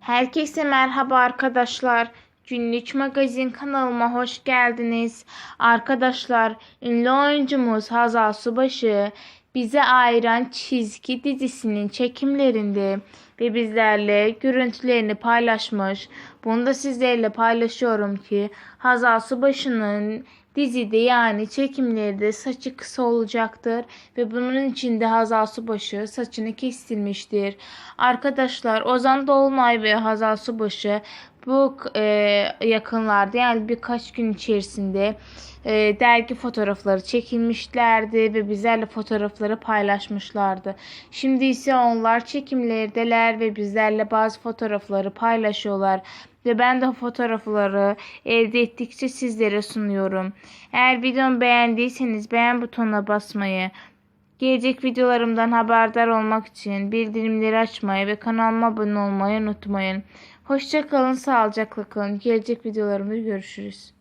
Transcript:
Herkese merhaba arkadaşlar. Günlük Magazin kanalıma hoş geldiniz. Arkadaşlar, ünlü oyuncumuz Hazal Subaşı bize ayıran çizgi dizisinin çekimlerinde ve bizlerle görüntülerini paylaşmış. Bunu da sizlerle paylaşıyorum ki Hazal Subaşı'nın dizide yani çekimlerde saçı kısa olacaktır ve bunun için de Hazal Subaşı saçını kestirmiştir. Arkadaşlar Ozan Dolunay ve Hazal Subaşı bu e, yakınlarda yani birkaç gün içerisinde e, dergi fotoğrafları çekilmişlerdi ve bizlerle fotoğrafları paylaşmışlardı. Şimdi ise onlar çekimlerdeler ve bizlerle bazı fotoğrafları paylaşıyorlar. Ve ben de fotoğrafları elde ettikçe sizlere sunuyorum. Eğer videomu beğendiyseniz beğen butonuna basmayı, gelecek videolarımdan haberdar olmak için bildirimleri açmayı ve kanalıma abone olmayı unutmayın. Hoşçakalın, sağlıcakla kalın. Gelecek videolarımda görüşürüz.